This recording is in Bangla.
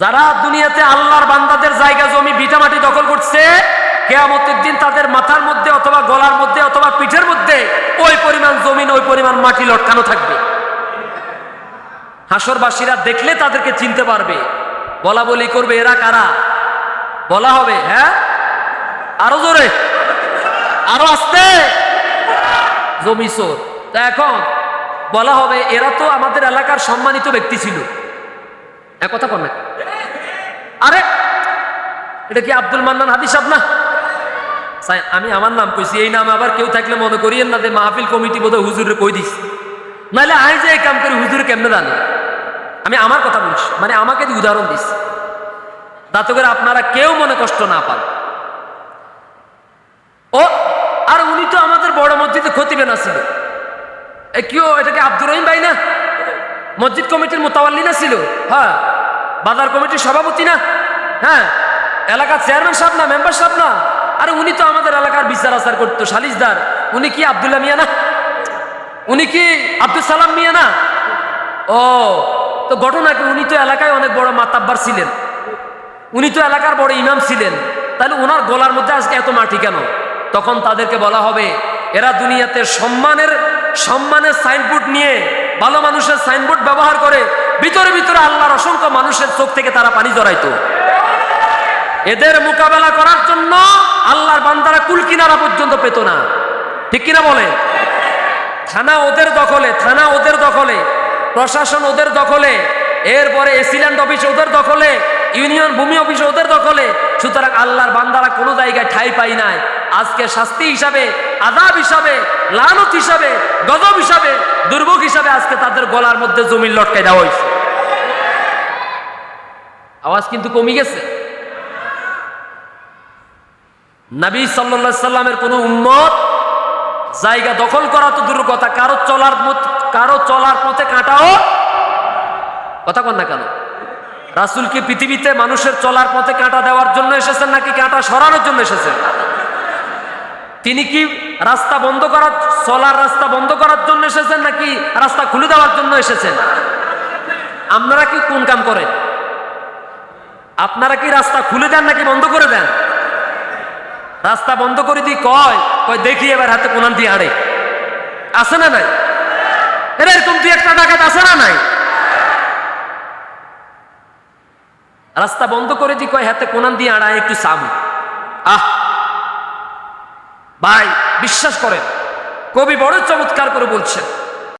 যারা দুনিয়াতে আল্লাহর বান্দাদের জায়গা, জমি ভিটামাটি দখল করছে, কেয়ামতের দিন তাদের মাথার মধ্যে অথবা গলার মধ্যে অথবা পিঠের মধ্যে ওই পরিমাণ জমিন, ওই পরিমাণ মাটি লটকানো থাকবে। হাসরবাসীরা দেখলে তাদেরকে চিনতে পারবে। বলা বলি করবে, এরা কারা? বলা হবে হ্যাঁ? আরও জোরে। আরও আসতে। জমি চোর তা এখন বলা হবে, এরা তো আমাদের এলাকার সম্মানিত ব্যক্তি ছিল। এক কথা কর আরে, এটা কি আব্দুল মান্নান হাদিস না? আমি আমার নাম কইছি, এই নাম আবার কেউ থাকলে মনে করিয়েন না যে মাহফিল কমিটি বোধহয় হুজুরে কই দিস নাহলে আই যে এই কাম করি, হুজুরে কেমনে জানে? আমি আমার কথা বলছি মানে আমাকে উদাহরণ দিস যাতে করে আপনারা কেউ মনে কষ্ট না পান। ও, আর উনি তো আমাদের বড় মসজিদে না ছিল। এ কেউ এটাকে আব্দুর রহিম ভাই না? মসজিদ কমিটির মোতাবাল্লি না ছিল। হ্যাঁ বাজার কমিটির সভাপতি না? হ্যাঁ এলাকার চেয়ারম্যান সাহেব না, মেম্বার সাহেব না? আরে উনি তো আমাদের এলাকার বিচার আচার করতো, সালিশদার। উনি কি আবদুল্লাহ মিয়া না? উনি কি আব্দুল সালাম মিয়া না? ও, তো ঘটনা কি? উনি তো এলাকায় অনেক বড় মাতাব্বার ছিলেন। উনি তো এলাকার বড় ইমাম ছিলেন। তাহলে ওনার গলার মধ্যে আজকে এত মাটি কেন? তখন তাদেরকে বলা হবে, এরা দুনিয়াতে সম্মানের সম্মানের সাইনবোর্ড নিয়ে ভালো মানুষের সাইনবোর্ড ব্যবহার করে ভিতরে ভিতরে আল্লাহর অসংখ্য মানুষের চোখ থেকে তারা পানি জড়াইতো। এদের মোকাবেলা করার জন্য আল্লাহর বান্দারা কুল কিনারা পর্যন্ত পেত না। ঠিক কিনা বলে? থানা ওদের দখলে, থানা ওদের দখলে, প্রশাসন ওদের দখলে, এরপরে এসিল্যান্ড অফিস ওদের দখলে, ইউনিয়ন ভূমি অফিস ওদের দখলে, সুতরাং আল্লাহর বান্দারা কোনো জায়গায় ঠাই পাই নাই। আজকে শাস্তি হিসাবে আদাব হিসাবে লানত হিসাবে, গজব হিসাবে, দুর্ভোগ হিসাবে আজকে তাদের গলার মধ্যে জমির লটকাই দেওয়া হয়েছে। আওয়াজ কিন্তু কমে গেছে। নবী সাল্লা সাল্লামের কোন উম্মত জায়গা দখল করা তো দূর কথা, কারও চলার কারও চলার পথে কাটাও। কথা কন না কেন? রাসুল কি পৃথিবীতে মানুষের চলার পথে কাঁটা দেওয়ার জন্য এসেছেন নাকি কাঁটা সরানোর জন্য এসেছেন? তিনি কি রাস্তা বন্ধ করার চলার রাস্তা বন্ধ করার জন্য এসেছেন নাকি রাস্তা খুলে দেওয়ার জন্য এসেছেন? আপনারা কি কোন কাম করেন? আপনারা কি রাস্তা খুলে দেন নাকি বন্ধ করে দেন? রাস্তা বন্ধ করে দিই কয় কয়, দেখি এবার হাতে কোনান দিয়ে আড়ে আছে না নাই? এরা এরকম দুই একটা ডাকাত আছে না নাই? রাস্তা বন্ধ করে দিই কয়, হাতে কোনান দিয়ে আড়ায় একটু সামু। আহ! ভাই বিশ্বাস করেন। কবি বড় চমৎকার করে বলছেন